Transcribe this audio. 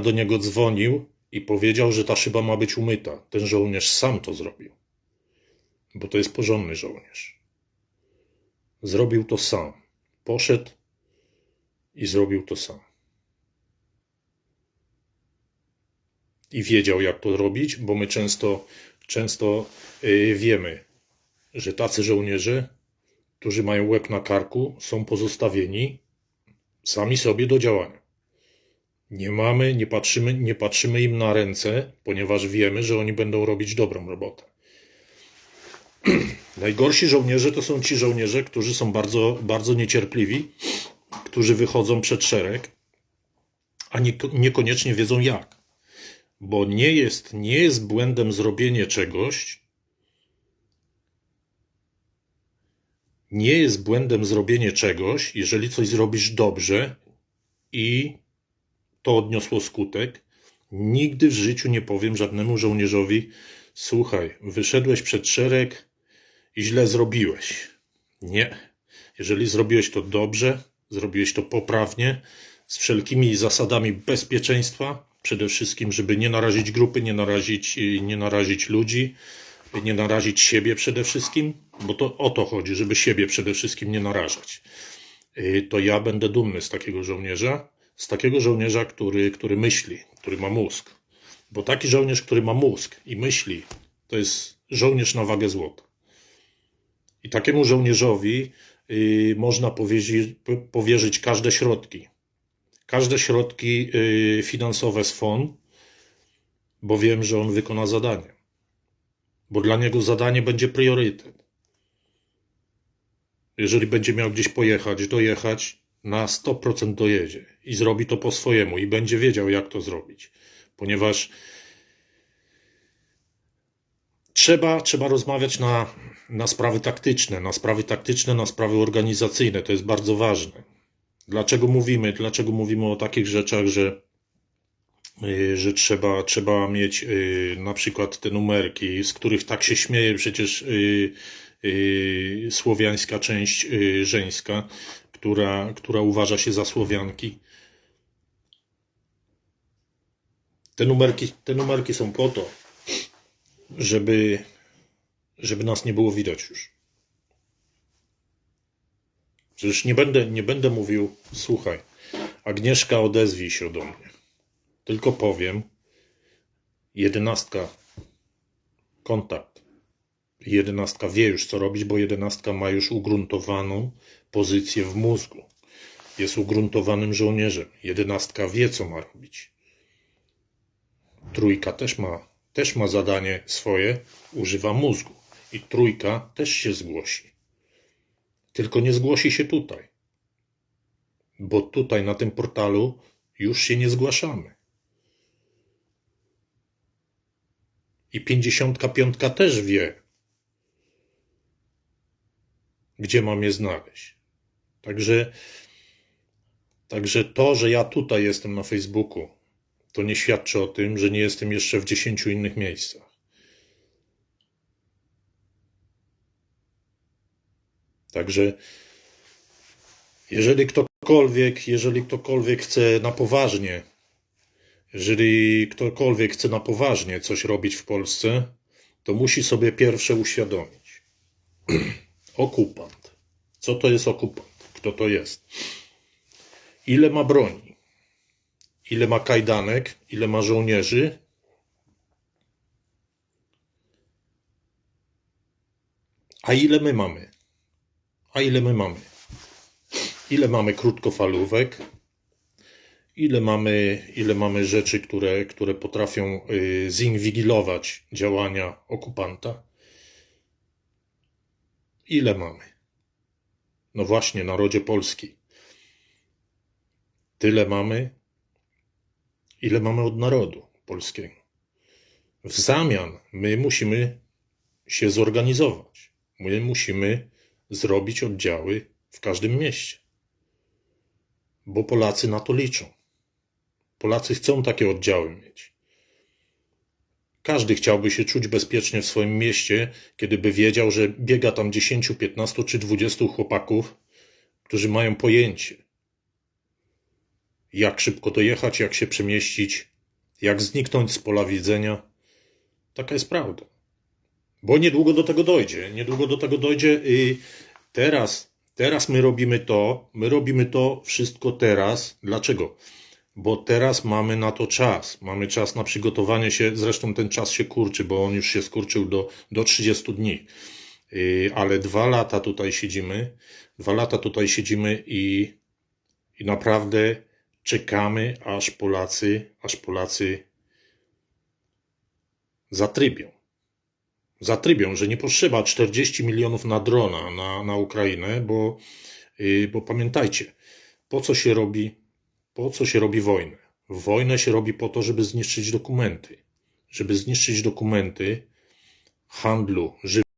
do niego dzwonił i powiedział, że ta szyba ma być umyta. Ten żołnierz sam to zrobił. Bo to jest porządny żołnierz. Zrobił to sam. Poszedł i zrobił to sam. I wiedział, jak to robić, bo my często, często yy, wiemy, że tacy żołnierze, którzy mają łeb na karku, są pozostawieni sami sobie do działania. Nie mamy, nie patrzymy, nie patrzymy im na ręce, ponieważ wiemy, że oni będą robić dobrą robotę. Najgorsi żołnierze to są ci żołnierze, którzy są bardzo, bardzo niecierpliwi, którzy wychodzą przed szereg, a nie, niekoniecznie wiedzą jak. Bo nie jest, nie jest błędem zrobienie czegoś, nie jest błędem zrobienie czegoś, jeżeli coś zrobisz dobrze i to odniosło skutek. Nigdy w życiu nie powiem żadnemu żołnierzowi: Słuchaj, wyszedłeś przed szereg i źle zrobiłeś. Nie. Jeżeli zrobiłeś to dobrze, zrobiłeś to poprawnie, z wszelkimi zasadami bezpieczeństwa, przede wszystkim, żeby nie narazić grupy, nie narazić, nie narazić ludzi, nie narazić siebie przede wszystkim, bo to o to chodzi, żeby siebie przede wszystkim nie narażać. Y, to ja będę dumny z takiego żołnierza, z takiego żołnierza, który, który myśli, który ma mózg. Bo taki żołnierz, który ma mózg i myśli, to jest żołnierz na wagę złota. I takiemu żołnierzowi y, można powierzyć, powierzyć każde środki. Każde środki y, finansowe z fond, bo wiem, że on wykona zadanie. Bo dla niego zadanie będzie priorytet. Jeżeli będzie miał gdzieś pojechać, dojechać, na 100% dojedzie i zrobi to po swojemu i będzie wiedział, jak to zrobić. Ponieważ trzeba, trzeba rozmawiać na, na sprawy taktyczne, na sprawy taktyczne, na sprawy organizacyjne. To jest bardzo ważne. Dlaczego mówimy? Dlaczego mówimy o takich rzeczach, że, y, że trzeba, trzeba mieć y, na przykład te numerki, z których tak się śmieje przecież y, słowiańska część żeńska, która, która uważa się za Słowianki. Te numerki, te numerki są po to, żeby, żeby nas nie było widać już. Przecież nie będę, nie będę mówił, słuchaj, Agnieszka, odezwij się do mnie. Tylko powiem, jedenastka, kontakt. Jedenastka wie już, co robić, bo jedenastka ma już ugruntowaną pozycję w mózgu. Jest ugruntowanym żołnierzem. Jedenastka wie, co ma robić. Trójka też ma, też ma zadanie swoje, używa mózgu. I trójka też się zgłosi. Tylko nie zgłosi się tutaj. Bo tutaj na tym portalu już się nie zgłaszamy. I pięćdziesiątka piątka też wie, gdzie mam je znaleźć. Także, także to, że ja tutaj jestem na Facebooku, to nie świadczy o tym, że nie jestem jeszcze w dziesięciu innych miejscach. Także jeżeli ktokolwiek, jeżeli ktokolwiek chce na poważnie, jeżeli ktokolwiek chce na poważnie coś robić w Polsce, to musi sobie pierwsze uświadomić. Okupant. Co to jest okupant? Kto to jest. Ile ma broni? Ile ma kajdanek? Ile ma żołnierzy? A ile my mamy? A ile my mamy? Ile mamy krótkofalówek? Ile mamy, ile mamy rzeczy, które, które potrafią y, zinwigilować działania okupanta? Ile mamy? No właśnie, narodzie Polski. Tyle mamy, ile mamy od narodu polskiego. W zamian my musimy się zorganizować. My musimy zrobić oddziały w każdym mieście. Bo Polacy na to liczą. Polacy chcą takie oddziały mieć. Każdy chciałby się czuć bezpiecznie w swoim mieście, kiedy by wiedział, że biega tam 10, 15 czy 20 chłopaków, którzy mają pojęcie, jak szybko dojechać, jak się przemieścić, jak zniknąć z pola widzenia. Taka jest prawda. Bo niedługo do tego dojdzie. Niedługo do tego dojdzie. I teraz, teraz my robimy to, my robimy to wszystko teraz. Dlaczego? Bo teraz mamy na to czas. Mamy czas na przygotowanie się. Zresztą ten czas się kurczy, bo on już się skurczył do, do 30 dni. Yy, Ale dwa lata tutaj siedzimy. Dwa lata tutaj siedzimy i, i naprawdę czekamy, aż Polacy, aż Polacy zatrybią. Zatrybią, że nie potrzeba 40 milionów na drona na, na Ukrainę, bo, yy, bo pamiętajcie, po co się robi, po co się robi wojnę? Wojnę się robi po to, żeby zniszczyć dokumenty. Żeby zniszczyć dokumenty handlu żywnościowego